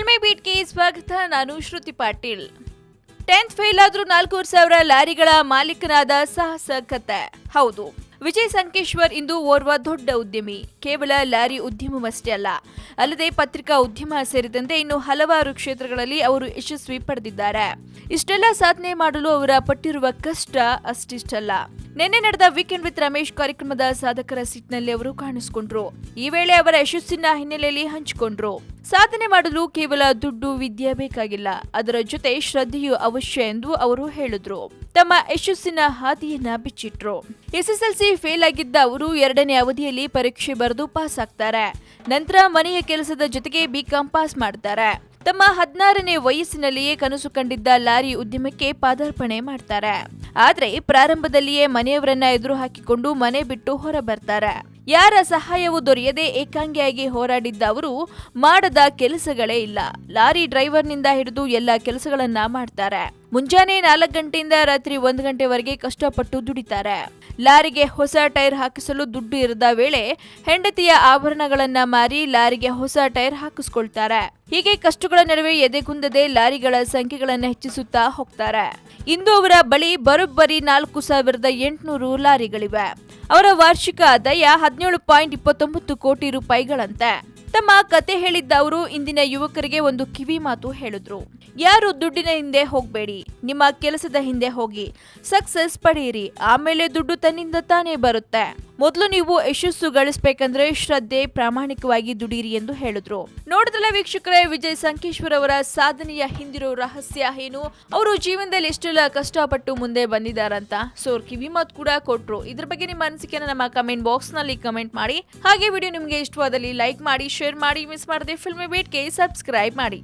ಸ್ವಾಗತ ನಾನು ಶ್ರುತಿ Patil. Tenth fail ಆದ್ರೂ ನಾಲ್ಕೂವರೆ ಸಾವಿರ ಲಾರಿಗಳ ಮಾಲೀಕನಾದ ಸಾಹಸ ಕತೆ. ಹೌದು, ವಿಜಯ್ ಸಂಕೇಶ್ವರ್ ಇಂದು ಓರ್ವ ದೊಡ್ಡ ಉದ್ಯಮಿ. ಕೇವಲ ಲಾರಿ ಉದ್ಯಮವಷ್ಟೇ ಅಲ್ಲ, ಅಲ್ಲದೆ ಪತ್ರಿಕಾ ಉದ್ಯಮ ಸೇರಿದಂತೆ ಇನ್ನು ಹಲವಾರು ಕ್ಷೇತ್ರಗಳಲ್ಲಿ ಅವರು ಯಶಸ್ವಿ ಪಡೆದಿದ್ದಾರೆ. ಇಷ್ಟೆಲ್ಲ ಸಾಧನೆ ಮಾಡಲು ಅವರ ಪಟ್ಟಿರುವ ಕಷ್ಟ ಅಷ್ಟಿಷ್ಟಲ್ಲ. ನಿನ್ನೆ ನಡೆದ ವೀಕೆಂಡ್ ವಿತ್ ರಮೇಶ್ ಕಾರ್ಯಕ್ರಮದ ಸಾಧಕರ ಸಿಟ್ನಲ್ಲಿ ಅವರು ಕಾಣಿಸಿಕೊಂಡ್ರು. ಈ ವೇಳೆ ಅವರ ಯಶಸ್ಸಿನ ಹಿನ್ನೆಲೆಯಲ್ಲಿ ಹಂಚಿಕೊಂಡ್ರು. ಸಾಧನೆ ಮಾಡಲು ಕೇವಲ ದುಡ್ಡು, ವಿದ್ಯೆ ಬೇಕಾಗಿಲ್ಲ. ಅದರ ಜೊತೆ ಶ್ರದ್ಧೆಯೂ ಅವಶ್ಯ ಎಂದು ಅವರು ಹೇಳಿದ್ರು. ತಮ್ಮ ಯಶಸ್ಸಿನ ಹಾದಿಯನ್ನ ಬಿಚ್ಚಿಟ್ರು. ಎಸ್ಎಸ್ಎಲ್ಸಿ ಫೇಲ್ ಆಗಿದ್ದ ಅವರು ಎರಡನೇ ಅವಧಿಯಲ್ಲಿ ಪರೀಕ್ಷೆ ಬರೆದು ಪಾಸ್ ಆಗ್ತಾರೆ. ನಂತರ ಮನೆಯ ಕೆಲಸದ ಜೊತೆಗೆ ಬಿಕಾಂ ಪಾಸ್ ಮಾಡ್ತಾರೆ. ತಮ್ಮ ಹದಿನಾರನೇ ವಯಸ್ಸಿನಲ್ಲಿಯೇ ಕನಸು ಕಂಡಿದ್ದ ಲಾರಿ ಉದ್ಯಮಕ್ಕೆ ಪಾದಾರ್ಪಣೆ ಮಾಡ್ತಾರೆ. ಆದ್ರೆ ಪ್ರಾರಂಭದಲ್ಲಿಯೇ ಮನೆಯವರನ್ನ ಎದುರು ಹಾಕಿಕೊಂಡು ಮನೆ ಬಿಟ್ಟು ಹೊರ ಬರ್ತಾರೆ ಯಾರ ಸಹಾಯವೂ ದೊರೆಯದೆ ಏಕಾಂಗಿಯಾಗಿ ಹೋರಾಡಿದ್ದ ಅವರು, ಮಾಡದ ಕೆಲಸಗಳೇ ಇಲ್ಲ. ಲಾರಿ ಡ್ರೈವರ್ನಿಂದ ಹಿಡಿದು ಎಲ್ಲ ಕೆಲಸಗಳನ್ನ ಮಾಡ್ತಾರೆ. ಮುಂಜಾನೆ ನಾಲ್ಕು ಗಂಟೆಯಿಂದ ರಾತ್ರಿ ಒಂದು ಗಂಟೆವರೆಗೆ ಕಷ್ಟಪಟ್ಟು ದುಡಿತಾರೆ. ಲಾರಿಗೆ ಹೊಸ ಟೈರ್ ಹಾಕಿಸಲು ದುಡ್ಡು ಇರದ ವೇಳೆ ಹೆಂಡತಿಯ ಆಭರಣಗಳನ್ನ ಮಾರಿ ಲಾರಿಗೆ ಹೊಸ ಟೈರ್ ಹಾಕಿಸ್ಕೊಳ್ತಾರೆ. ಹೀಗೆ ಕಷ್ಟಗಳ ನಡುವೆ ಎದೆಗುಂದದೆ ಲಾರಿಗಳ ಸಂಖ್ಯೆಗಳನ್ನು ಹೆಚ್ಚಿಸುತ್ತಾ ಹೋಗ್ತಾರೆ. ಇಂದು ಅವರ ಬಳಿ ಬರೋಬ್ಬರಿ ನಾಲ್ಕು ಸಾವಿರದ ಎಂಟುನೂರು ಲಾರಿಗಳಿವೆ. ಅವರ ವಾರ್ಷಿಕ ಆದಾಯ ಹದಿನೇಳು ಪಾಯಿಂಟ್ ಇಪ್ಪತ್ತೊಂಬತ್ತು ಕೋಟಿ ರೂಪಾಯಿಗಳಂತೆ. ತಮ್ಮ ಕತೆ ಹೇಳಿದ್ದ ಅವರು ಇಂದಿನ ಯುವಕರಿಗೆ ಒಂದು ಕಿವಿ ಮಾತು ಹೇಳಿದ್ರು. ಯಾರು ದುಡ್ಡಿನ ಹಿಂದೆ ಹೋಗಬೇಡಿ, ನಿಮ್ಮ ಕೆಲಸದ ಹಿಂದೆ ಹೋಗಿ, ಸಕ್ಸಸ್ ಪಡೆಯಿರಿ, ಆಮೇಲೆ ದುಡ್ಡು ತನ್ನಿಂದ ತಾನೇ ಬರುತ್ತೆ. ಮೊದಲು ನೀವು ಯಶಸ್ಸು ಗಳಿಸಬೇಕಂದ್ರೆ ಶ್ರದ್ಧೆ ಪ್ರಾಮಾಣಿಕವಾಗಿ ದುಡೀರಿ ಎಂದು ಹೇಳಿದ್ರು. ನೋಡಿದ್ರಲ್ಲ ವೀಕ್ಷಕರೇ, ವಿಜಯ್ ಸಂಕೇಶ್ವರ್ ಅವರ ಸಾಧನೆಯ ಹಿಂದಿರೋ ರಹಸ್ಯ ಏನು? ಅವರು ಜೀವನದಲ್ಲಿ ಎಷ್ಟೆಲ್ಲ ಕಷ್ಟಪಟ್ಟು ಮುಂದೆ ಬಂದಿದ್ದಾರಂತ ಸೊ ಅವ್ರ ಕಿವಿ ಮಾತು ಕೂಡ ಕೊಟ್ರು. ಇದ್ರ ಬಗ್ಗೆ ನಿಮ್ಮ ಅನಿಸಿಕೆನ ನಮ್ಮ ಕಮೆಂಟ್ ಬಾಕ್ಸ್ನಲ್ಲಿ ಕಮೆಂಟ್ ಮಾಡಿ. ಹಾಗೆ ವಿಡಿಯೋ ನಿಮಗೆ ಇಷ್ಟವಾದಲ್ಲಿ ಲೈಕ್ ಮಾಡಿ ಶೇರ್ ಮಾಡಿ ಮಿಸ್ ಮಾಡದೆ ಫಿಲ್ಮ್ ಬೇಟ್ಗೆ ಸಬ್ಸ್ಕ್ರೈಬ್ ಮಾಡಿ.